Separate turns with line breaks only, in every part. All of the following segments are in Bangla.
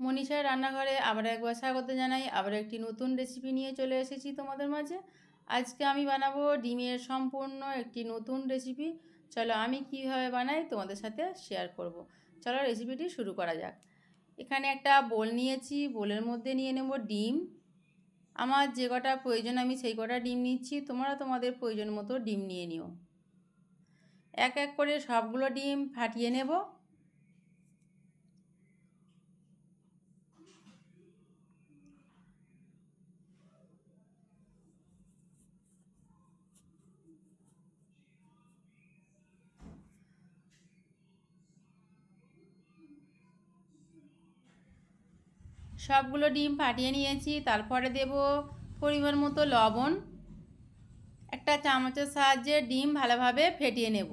মনীষার রান্নাঘরে আবার একবার স্বাগত জানাই। আবার একটি নতুন রেসিপি নিয়ে চলে এসেছি তোমাদের মাঝে। আজকে আমি বানাবো ডিমের সম্পূর্ণ একটি নতুন রেসিপি চলো আমি কীভাবে বানাই তোমাদের সাথে শেয়ার করব। চলো রেসিপিটি শুরু করা যাক। এখানে একটা বোল নিয়েছি। বোলের মধ্যে নিয়ে নেব ডিম। আমার যে কটা প্রয়োজন, আমি সেই কটা ডিম নিচ্ছি। তোমরা তোমাদের প্রয়োজন মতো ডিম নিয়ে নিও। এক এক করে সবগুলো ডিম ফাটিয়ে নেব। সবগুলো ডিম ফাটিয়ে নিয়েছি। তারপরে দেব পরিমাণ মতো লবণ। একটা চামচের সাহায্যে ডিম ভালোভাবে ফেটিয়ে নেব।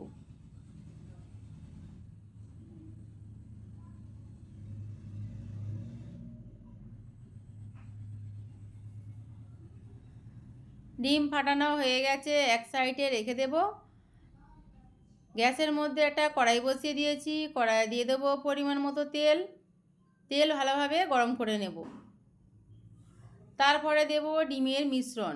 ডিম ফাটানো হয়ে গেছে, এক সাইডে রেখে দেব। গ্যাসের মধ্যে একটা কড়াই বসিয়ে দিয়েছি। কড়াই দিয়ে দেবো পরিমাণ মতো তেল। তেল ভালোভাবে গরম করে নেব। তারপরে দেব ডিমের মিশ্রণ।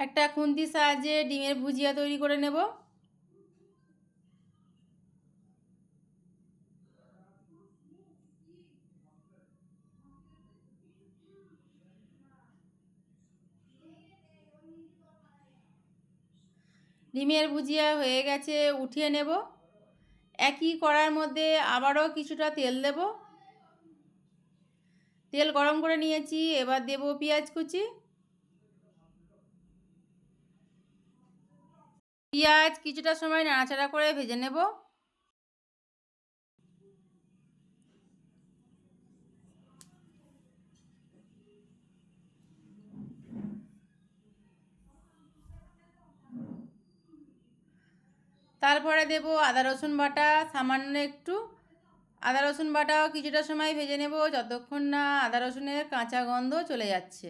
একটা খুন্তির সাহায্যে ডিমের ভুজিয়া তৈরি করে নেব। ডিমের ভুজিয়া হয়ে গেছে, উঠিয়ে নেব। একই কড়ার মধ্যে আবারও কিছুটা তেল দেব। তেল গরম করে নিয়েছি, এবার দেব পেঁয়াজ কুচি। পেঁয়াজ কিছুটা সময় নাড়াচাড়া করে ভেজে নেব। তারপরে দেব আদা, রসুন বাটা, সামান্য একটু। আদা, রসুন বাটাও কিছুটা সময় ভেজে নেব যতক্ষণ না আদা, রসুনের কাঁচা গন্ধ চলে যাচ্ছে।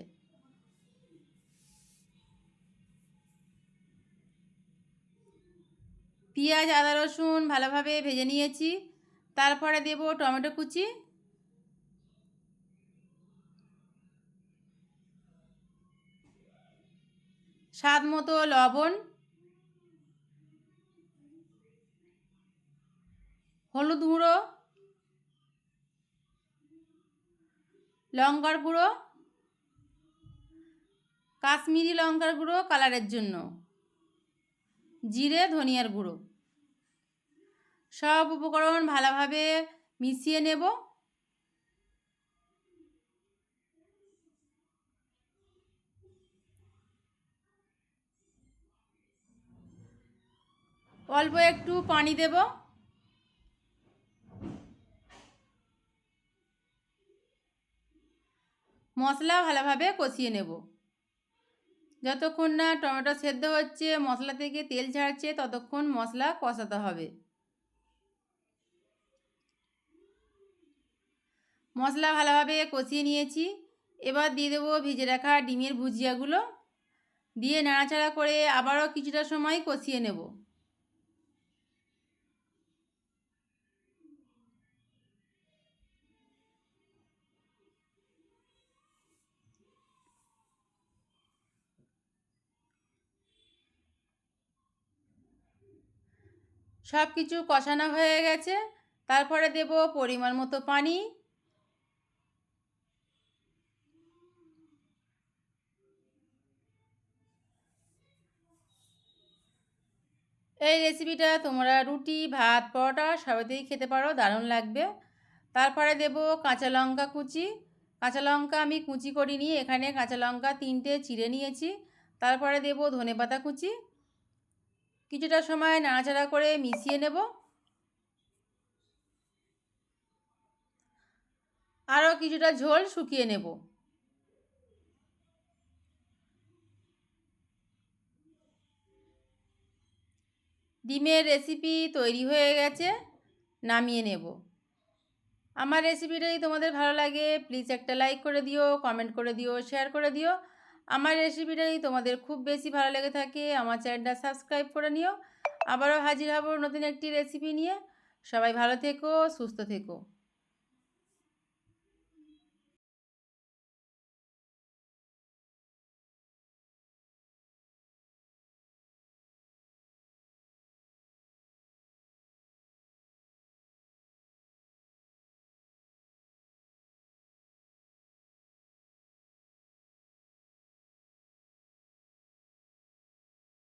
পেঁয়াজ, আদা, রসুন ভালোভাবে ভেজে নিয়েছি। তারপরে দেব টমেটো কুচি। স্বাদ মতো লবণ। হলুদ গুঁড়ো, লঙ্কার গুঁড়ো, কাশ্মীরি লঙ্কার গুঁড়ো কালারের জন্য। জিরে, ধনিয়ার গুঁড়ো। সব উপকরণ ভালোভাবে মিশিয়ে নেব। অল্প একটু পানি দেব। মশলা ভালোভাবে কষিয়ে নেব। যতক্ষণ না টমেটো সেদ্ধ হচ্ছে, মশলা থেকে তেল ছাড়ছে, ততক্ষণ মশলা কষাতে হবে। মশলা ভালোভাবে কষিয়ে নিয়েছি। এবার দিয়ে দেবো ভিজে রাখা ডিমের ভুজিয়াগুলো। দিয়ে নাড়াচাড়া করে আবারও কিছুটা সময় কষিয়ে নেব। সব কিছু কষানো হয়ে গেছে। তারপরে দেব পরিমাণ মতো পানি। এই রেসিপিটা তোমরা রুটি, ভাত, পরোটা সবেতেই খেতে পারো, দারুণ লাগবে। তারপরে দেব কাঁচা লঙ্কা কুচি। কাঁচা লঙ্কা আমি কুচি করিনি, এখানে কাঁচা লঙ্কা তিনটে চিড়ে নিয়েছি। তারপরে দেব ধনে পাতা কুচি। কিছুটা সময় নাড়াচাড়া করে মিশিয়ে নেব। আরও কিছুটা ঝোল শুকিয়ে নেব। ডিমের রেসিপি তৈরি হয়ে গেছে, নামিয়ে নেব। আমার রেসিপিটাই তোমাদের ভালো লাগে, প্লিজ একটা লাইক করে দিও, কমেন্ট করে দিও, শেয়ার করে দিও। আমার রেসিপিটা যদি তোমাদের খুব বেশি ভালো লেগে থাকে, আমার চ্যানেলটা সাবস্ক্রাইব করে নিও। আবারও হাজির হব নতুন একটি রেসিপি নিয়ে। সবাই ভালো থেকো, সুস্থ থেকো।